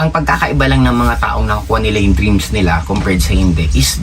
ang pagkakaiba lang ng mga taong nakukuha nila yung dreams nila compared sa hindi is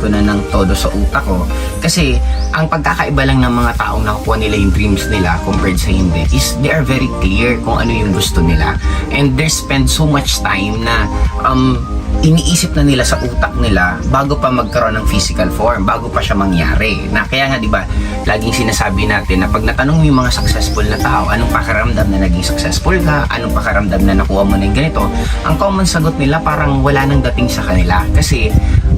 ko na ng todo sa utak ko. Kasi, ang pagkakaiba lang ng mga taong nakukuha nila yung dreams nila compared sa hindi is they are very clear kung ano yung gusto nila. And they spend so much time na um, iniisip na nila sa utak nila bago pa magkaroon ng physical form, bago pa siya mangyari. Na kaya nga 'di ba, laging sinasabi natin na pag natanong mo yung mga successful na tao, anong pakiramdam na naging successful ka, anong pakiramdam na nakuha mo yung ganito, ang common sagot nila parang wala nang dating sa kanila. Kasi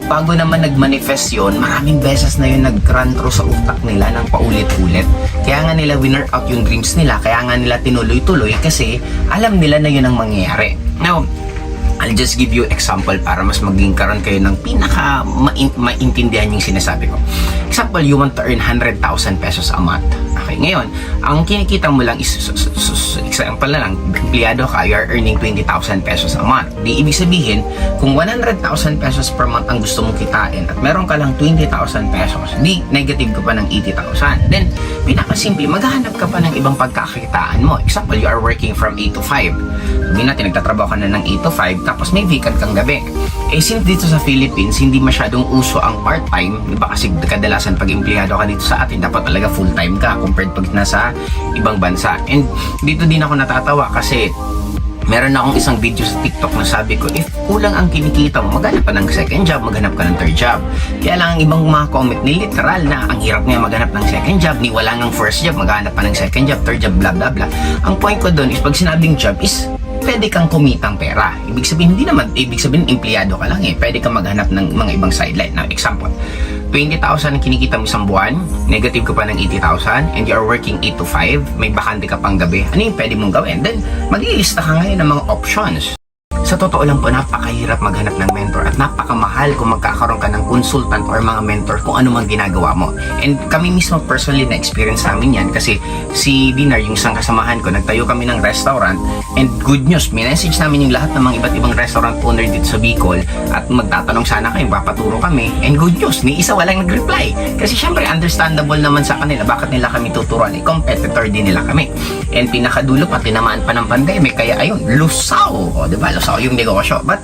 bago naman nag-manifest maraming beses na yun nag-run through sa utak nila ng paulit-ulit. Kaya nga nila winner out yung dreams nila, kaya nga nila tinuloy-tuloy kasi alam nila na yun ang mangyayari. Now, I'll just give you example para mas maging karon kayo ng pinaka main- maintindihan yung sinasabi ko. Example, you want to earn 100,000 pesos a month. Okay, ngayon, ang kinikita mo lang is, example na lang, empleyado ka, you are earning 20,000 pesos a month. Di ibig sabihin, kung 100,000 pesos per month ang gusto mong kitain at meron ka lang 20,000 pesos, di negative ka pa ng 80,000. Then, pinakasimple, maghahanap ka pa ng ibang pagkakitaan mo. Example, you are working from 8 to 5. Sabihin natin, nagtatrabaho ka na ng 8 to 5, tapos may vacant kang gabi. Eh, since dito sa Philippines, hindi masyadong uso ang part-time, di ba kasi kadalasan pag empleyado ka dito sa atin, dapat talaga full-time ka compared pag nasa ibang bansa. And dito din ako natatawa kasi meron akong isang video sa TikTok na sabi ko, if kulang ang kinikita mo, maghanap ka ng second job, maghanap ka ng third job. Kaya lang ang ibang mga comment ni literal na ang hirap nga maghanap ng second job, ni wala ng first job, maghanap pa ng second job, third job, blah blah blah. Ang point ko doon is pag sinabing job is pwede kang kumitang pera. Ibig sabihin, hindi naman, ibig sabihin, empleyado ka lang eh. Pwede kang maghanap ng mga ibang sideline. Now, example, 20,000 ang kinikita mo isang buwan, negative ka pa ng 80,000, and you are working 8 to 5, may bakante ka pang gabi, ano yung pwede mong gawin? Then, maglilista ka ngayon ng mga options. Sa totoo lang po, napakahirap maghanap ng mentor at napakamahal kung magkakaroon ka ng consultant or mga mentor kung ano mang ginagawa mo. And kami mismo personally na-experience namin yan kasi si Dinar, yung isang kasamahan ko, nagtayo kami ng restaurant and good news, minessage namin yung lahat ng mga iba't ibang restaurant owner dito sa Bicol at magtatanong sana kayo, papaturo kami. And good news, ni isa walang nag-reply. Kasi syempre, understandable naman sa kanila bakit nila kami tuturuan. Eh, competitor din nila kami. And pinakadulo pa, tinamaan pa ng pandemic. Kaya ayun, lusaw. O, di ba? Lusaw yung negosyo. But,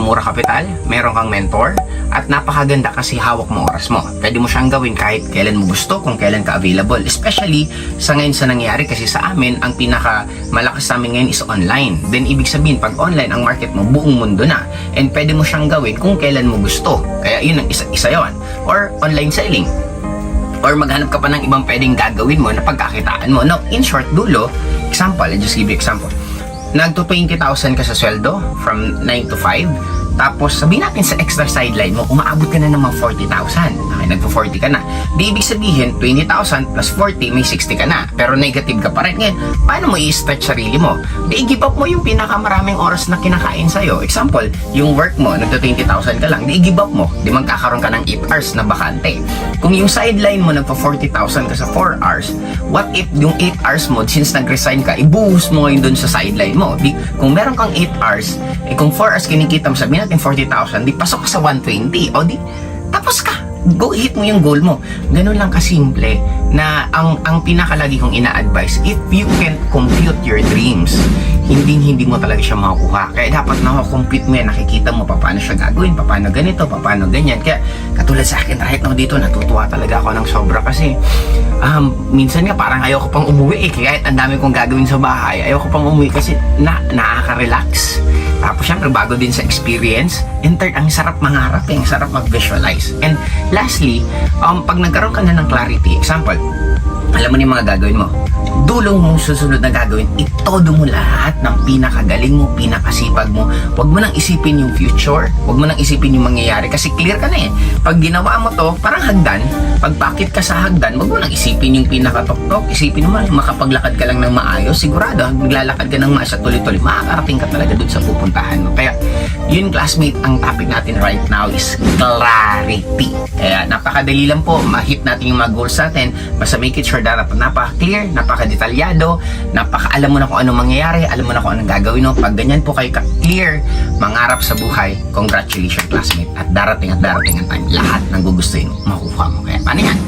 mura kapital, meron kang mentor, at napakaganda kasi hawak mo oras mo. Pwede mo siyang gawin kahit kailan mo gusto, kung kailan ka available. Especially sa ngayon sa nangyari kasi sa amin, ang pinaka malakas sa amin ngayon is online. Then ibig sabihin, pag online ang market mo, buong mundo na. And pwede mo siyang gawin kung kailan mo gusto. Kaya yun ang isa, isa yon. Or online selling or maghanap ka pa ng ibang pwedeng gagawin mo na pagkakitaan mo. Now, in short, dulo, example, I'll just give you example. Nagto 20,000 ka sa sweldo from 9 to 5, Tapos sabihin natin sa extra sideline mo, umaabot ka na ng mga 40,000. Okay, nagpo-40 ka na. Di ibig sabihin, 20,000 plus 40, may 60 ka na. Pero negative ka pa rin. Ngayon, paano mo i-stretch sarili mo? Di give up mo yung pinakamaraming oras na kinakain sa'yo. Example, yung work mo, nagto 20,000 ka lang, di give up mo. Di magkakaroon ka ng 8 hours na bakante. Kung yung sideline mo nagpo 40,000 ka sa 4 hours, what if yung 8 hours mo, since nag-resign ka, ibuhos mo ngayon dun sa sideline mo. Di, kung meron kang 8 hours, eh kung 4 hours kinikita mo, sabihin natin 40,000, di pasok sa 120. O di, tapos ka. Go hit mo yung goal mo. Ganun lang kasimple na ang ang pinakalagi kong ina-advise, if you can compute your dreams, hindi hindi mo talaga siya makukuha. Kaya dapat na-compute mo yan, nakikita mo pa paano siya gagawin, pa paano ganito, pa paano ganyan. Kaya katulad sa akin right now dito, natutuwa talaga ako ng sobra kasi um, minsan nga parang ayoko pang umuwi eh. Kahit ang dami kong gagawin sa bahay, ayoko pang umuwi kasi na, nakaka-relax. Tapos syempre bago din sa experience, and third, ang sarap mangarap eh, ang sarap mag-visualize. And lastly, um, pag nagkaroon ka na ng clarity, example, alam mo na yung mga gagawin mo. Dulong mong susunod na gagawin, itodo mo lahat ng pinakagaling mo, pinakasipag mo. Huwag mo nang isipin yung future, huwag mo nang isipin yung mangyayari kasi clear ka na eh. Pag ginawa mo to, parang hagdan, pag pakit ka sa hagdan, huwag mo nang isipin yung pinakatok-tok, isipin mo makapaglakad ka lang ng maayos, sigurado, maglalakad ka ng maayos at tuloy-tuloy, makakarating ka talaga dun sa pupuntahan mo. Kaya, yun classmate, ang topic natin right now is clarity. Kaya napakadali lang po, ma-hit natin yung mga goals natin, basta make it sure napaka napaka-clear, napaka-detalyado, napaka-alam mo na kung anong mangyayari, alam mo na kung anong gagawin mo. Pag ganyan po kayo ka-clear, mangarap sa buhay, congratulations classmate. At darating at darating ang time, lahat ng gugustuhin mo, makukuha mo. Kaya paano yan?